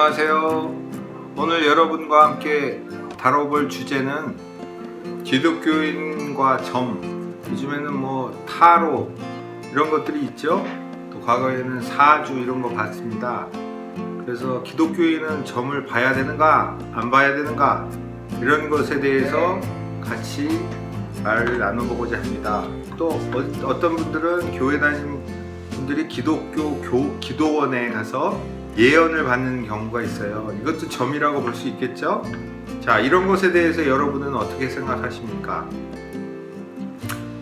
안녕하세요. 오늘 여러분과 함께 다뤄볼 주제는 기독교인과 점. 요즘에는 뭐 타로 이런 것들이 있죠. 또 과거에는 사주 이런 거 봤습니다. 그래서 기독교인은 점을 봐야 되는가 안 봐야 되는가 이런 것에 대해서 같이 말을 나눠보고자 합니다. 또 어, 어떤 분들은 교회 다니는 분들이 기독교 교, 기도원에 가서 예언을 받는 경우가 있어요. 이것도 점이라고 볼 수 있겠죠? 자, 이런 것에 대해서 여러분은 어떻게 생각하십니까?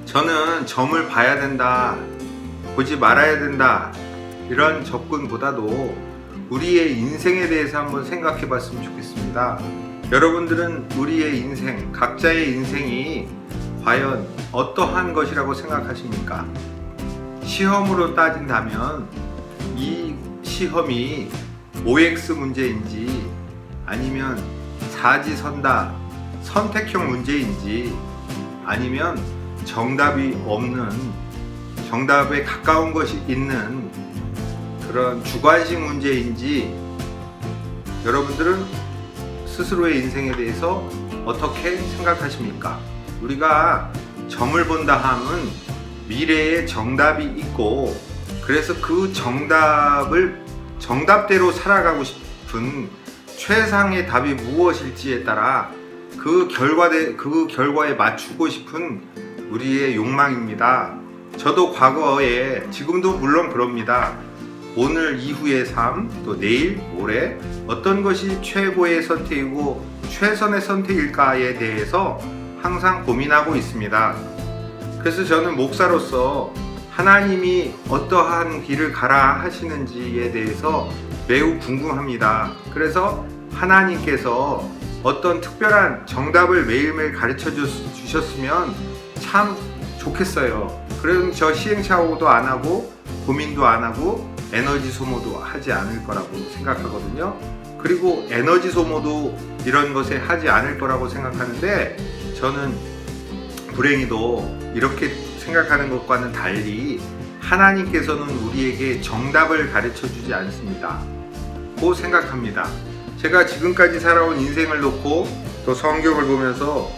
저는 점을 봐야 된다, 보지 말아야 된다, 이런 접근보다도 우리의 인생에 대해서 한번 생각해 봤으면 좋겠습니다. 여러분들은 우리의 인생, 각자의 인생이 과연 어떠한 것이라고 생각하십니까? 시험으로 따진다면 이 시험이 OX 문제인지 아니면 사지선다 선택형 문제인지 아니면 정답이 없는 정답에 가까운 것이 있는 그런 주관식 문제인지 여러분들은 스스로의 인생에 대해서 어떻게 생각하십니까? 우리가 점을 본다 함은 미래에 정답이 있고 그래서 그 정답을 정답대로 살아가고 싶은 최상의 답이 무엇일지에 따라 그 결과대 그 결과에 맞추고 싶은 우리의 욕망입니다. 저도 과거에 지금도 물론 그럽니다. 오늘 이후의 삶, 또 내일, 모레 어떤 것이 최고의 선택이고 최선의 선택일까에 대해서 항상 고민하고 있습니다. 그래서 저는 목사로서 하나님이 어떠한 길을 가라 하시는지에 대해서 매우 궁금합니다. 그래서 하나님께서 어떤 특별한 정답을 매일매일 가르쳐 주셨으면 참 좋겠어요. 그럼 저 시행착오도 안 하고 고민도 안 하고 에너지 소모도 하지 않을 거라고 생각하거든요. 그리고 에너지 소모도 이런 것에 하지 않을 거라고 생각하는데 저는 불행히도 이렇게 생각하는 것과는 달리 하나님께서는 우리에게 정답을 가르쳐 주지 않습니다. 고 생각합니다. 제가 지금까지 살아온 인생을 놓고 또 성경을 보면서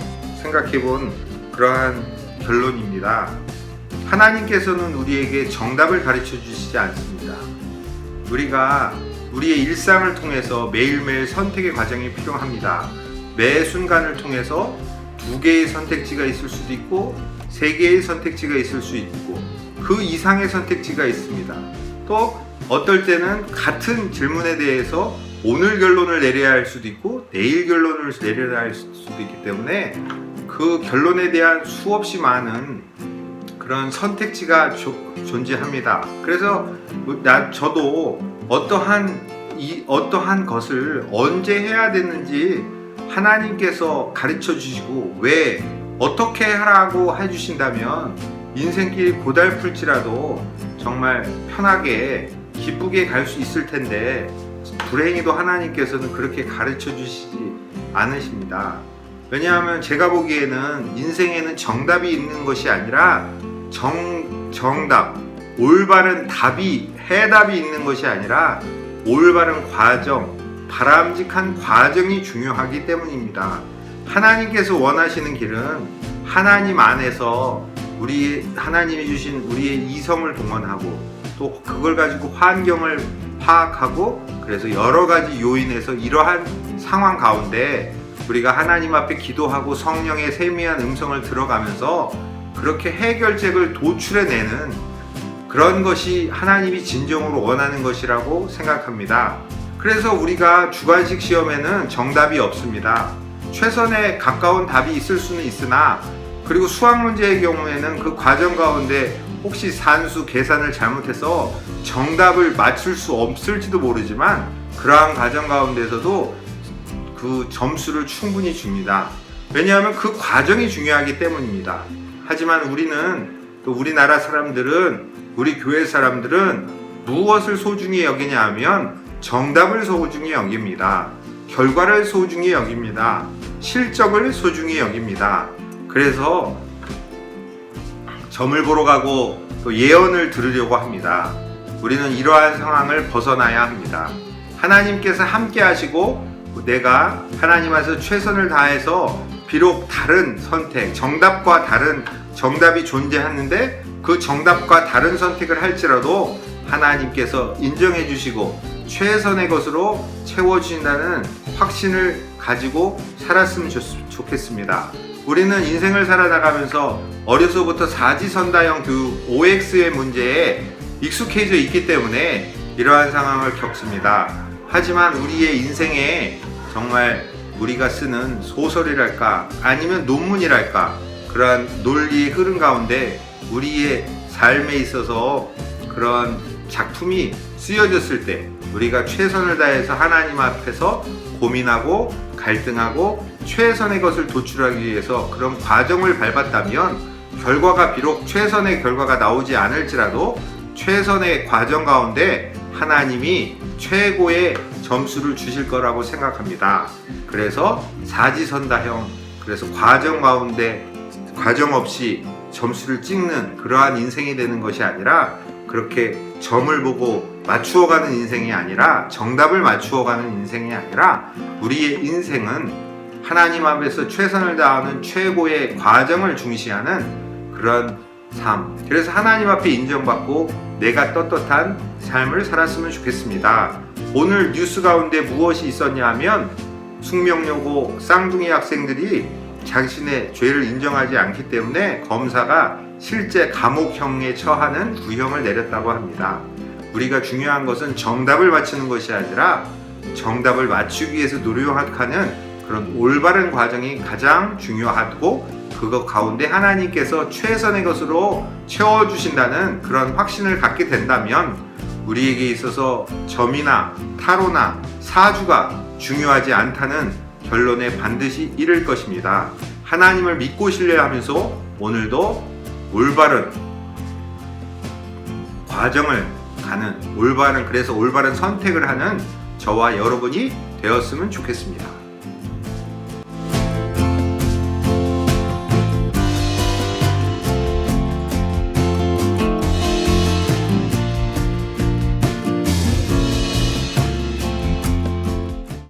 생각해 본 그러한 결론입니다. 하나님께서는 우리에게 정답을 가르쳐 주시지 않습니다. 우리가 우리의 일상을 통해서 매일매일 선택의 과정이 필요합니다. 매 순간을 통해서 두 개의 선택지가 있을 수도 있고 세 개의 선택지가 있을 수 있고 그 이상의 선택지가 있습니다. 또 어떨 때는 같은 질문에 대해서 오늘 결론을 내려야 할 수도 있고 내일 결론을 내려야 할 수도 있기 때문에 그 결론에 대한 수없이 많은 그런 선택지가 조, 존재합니다. 그래서 나 저도 어떠한 이 어떠한 것을 언제 해야 되는지 하나님께서 가르쳐 주시고 왜 어떻게 하라고 해주신다면 인생길 고달플지라도 정말 편하게 기쁘게 갈 수 있을 텐데 불행히도 하나님께서는 그렇게 가르쳐 주시지 않으십니다. 왜냐하면 제가 보기에는 인생에는 정답이 있는 것이 아니라 정, 정답, 올바른 답이, 해답이 있는 것이 아니라 올바른 과정, 바람직한 과정이 중요하기 때문입니다. 하나님께서 원하시는 길은 하나님 안에서 우리 하나님이 주신 우리의 이성을 동원하고 또 그걸 가지고 환경을 파악하고 그래서 여러 가지 요인에서 이러한 상황 가운데 우리가 하나님 앞에 기도하고 성령의 세미한 음성을 들어가면서 그렇게 해결책을 도출해내는 그런 것이 하나님이 진정으로 원하는 것이라고 생각합니다. 그래서 우리가 주관식 시험에는 정답이 없습니다. 최선에 가까운 답이 있을 수는 있으나 그리고 수학 문제의 경우에는 그 과정 가운데 혹시 산수 계산을 잘못해서 정답을 맞출 수 없을지도 모르지만 그러한 과정 가운데서도 그 점수를 충분히 줍니다. 왜냐하면 그 과정이 중요하기 때문입니다. 하지만 우리는 또 우리나라 사람들은 우리 교회 사람들은 무엇을 소중히 여기냐 하면 정답을 소중히 여깁니다. 결과를 소중히 여깁니다. 실적을 소중히 여깁니다. 그래서 점을 보러 가고 또 예언을 들으려고 합니다. 우리는 이러한 상황을 벗어나야 합니다. 하나님께서 함께 하시고 내가 하나님 앞에서 최선을 다해서 비록 다른 선택, 정답과 다른 정답이 존재하는데 그 정답과 다른 선택을 할지라도 하나님께서 인정해 주시고 최선의 것으로 채워 주신다는 확신을 가지고 살았으면 좋, 좋겠습니다. 우리는 인생을 살아나가면서 어려서부터 사지선다형 교육 OX의 문제에 익숙해져 있기 때문에 이러한 상황을 겪습니다. 하지만 우리의 인생에 정말 우리가 쓰는 소설이랄까 아니면 논문이랄까 그러한 논리의 흐름 가운데 우리의 삶에 있어서 그런 작품이 쓰여졌을 때 우리가 최선을 다해서 하나님 앞에서 고민하고 갈등하고 최선의 것을 도출하기 위해서 그런 과정을 밟았다면 결과가 비록 최선의 결과가 나오지 않을지라도 최선의 과정 가운데 하나님이 최고의 점수를 주실 거라고 생각합니다. 그래서 사지선다형 그래서 과정 가운데 과정 없이 점수를 찍는 그러한 인생이 되는 것이 아니라 그렇게 점을 보고 맞추어가는 인생이 아니라 정답을 맞추어가는 인생이 아니라 우리의 인생은 하나님 앞에서 최선을 다하는 최고의 과정을 중시하는 그런 삶. 그래서 하나님 앞에 인정받고 내가 떳떳한 삶을 살았으면 좋겠습니다. 오늘 뉴스 가운데 무엇이 있었냐 하면 숙명여고 쌍둥이 학생들이 자신의 죄를 인정하지 않기 때문에 검사가 실제 감옥형에 처하는 구형을 내렸다고 합니다. 우리가 중요한 것은 정답을 맞추는 것이 아니라 정답을 맞추기 위해서 노력하는 그런 올바른 과정이 가장 중요하고 그것 가운데 하나님께서 최선의 것으로 채워주신다는 그런 확신을 갖게 된다면 우리에게 있어서 점이나 타로나 사주가 중요하지 않다는 결론에 반드시 이를 것입니다. 하나님을 믿고 신뢰하면서 오늘도 올바른 과정을 가는 올바른 그래서 올바른 선택을 하는 저와 여러분이 되었으면 좋겠습니다.